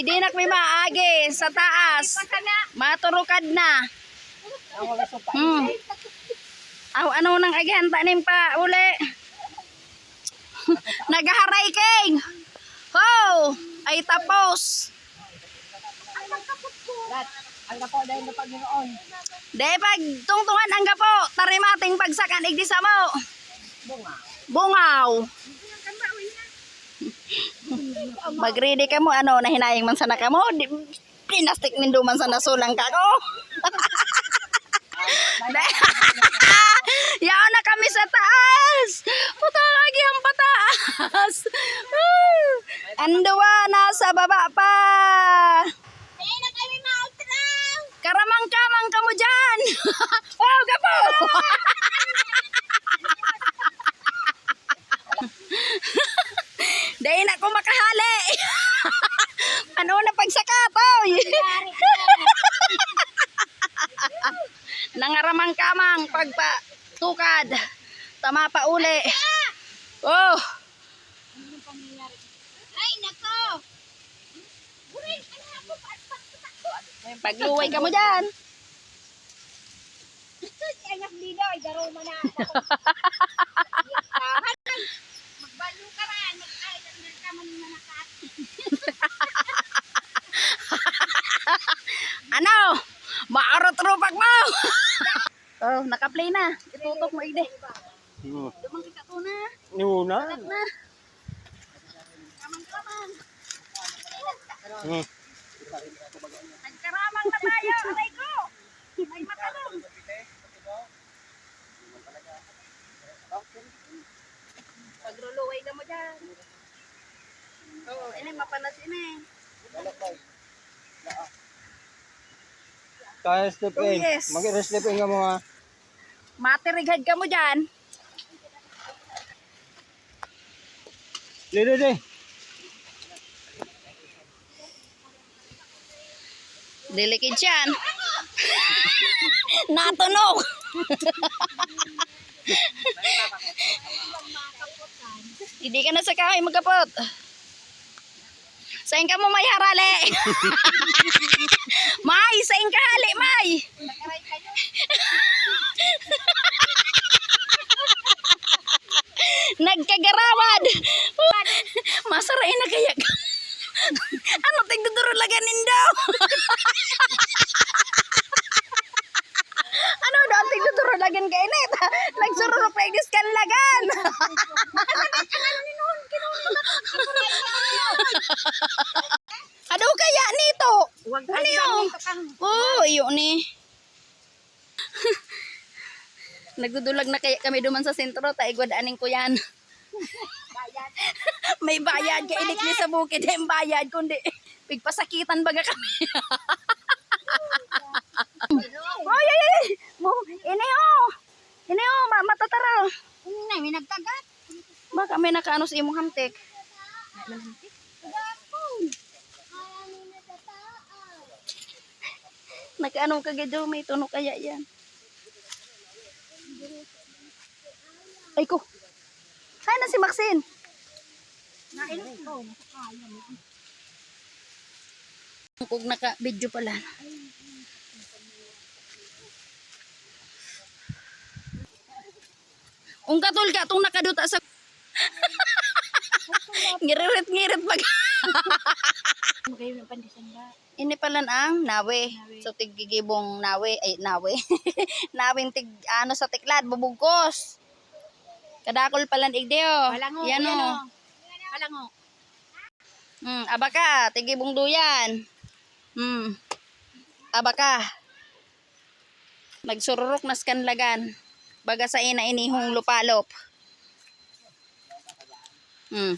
Ay, di na may maagi sa taas. Maturukad na. Hmm. Aw, ano nang agihan tanim pa uli. Nagaharay king. Ho! Ay tapos. Ang kapo dahil na Panginoon. Dahil pag tungtungan ang gapo, tarimating pagsakan igdisa mo. Bunga. Bungaw. Mag-ready ka mo, ano, na hinayang man sana ka mo. Di, pinastik nindo man sana sulang ka ko. Yaw na kami sa taas. Puta lagi ang pataas. Anduwa na sa baba pa. Karamang kamang ka mo dyan. oh, gapo. Dahil na ko makahali. ano na pagsakatoy? Nangaramang kamang pagpa tukad. Tama pa uli. Oh, Ay, nako! pagluway ka mo dyan. Ay, naklido, ay daro mo na. Magbalo ka rin. Ay, dagdag ka man manakat. Ano? Maarot rupak mo. Oh, naka-play na. Itutok mo igde. Hmm. Dumang kita to na. Nuna. Na. Kamang-kamang. Hmm. Nagkaramang na tayo. Aray ko. May matalong. Pagruluway ka mo dyan. Oo, oh, ini mapanasin eh. Kaya step Oh, in. yes. Mag-step in ka mo ha. Matirigad ka mo dyan. Dede, dede. Dilikid yan. Natunog. Hindi ka na sa kahoy magkapot. Sain ka mo may harali. may, sain ka hali, may. Nagkagarawad. Masarain na kaya ka. ano tigduduro laganin daw? ano daw tigduduro lagan kay net? Nagsururo pa igis kan lagan. Yun? Oh, iyo ni. Nagdudulag na kaya kami duman sa sentro, taigwadaanin ko yan. May bayad ka ilik ni sa bukid, yung bayad kundi pigpasakitan baga kami. Oy, ay, ay, mo, ini oh. Ini oh, ma matatara. Una, may nagtagat. Baka may nakaano sa imong hamtik. Nakaano ka gadyo, may tuno kaya yan. Ay ko. Ay na si Maxine. Nailot ko. Kung naka-video pala. Ung katul ka, itong nakaduta sa... Ngirit-ngirit pag... Magayon ng pandisan ba? Ini pala ang nawe. So tigigibong nawe, ay nawe. Nawing tig ano sa tiklad, bubugkos. Kadakol pala igdeo. Walango. Yan o. Walango. Hmm, abaka, tigibong duyan. Hmm. Abaka. Nagsururok na skanlagan. Baga sa ina inihong lupalop. Hmm.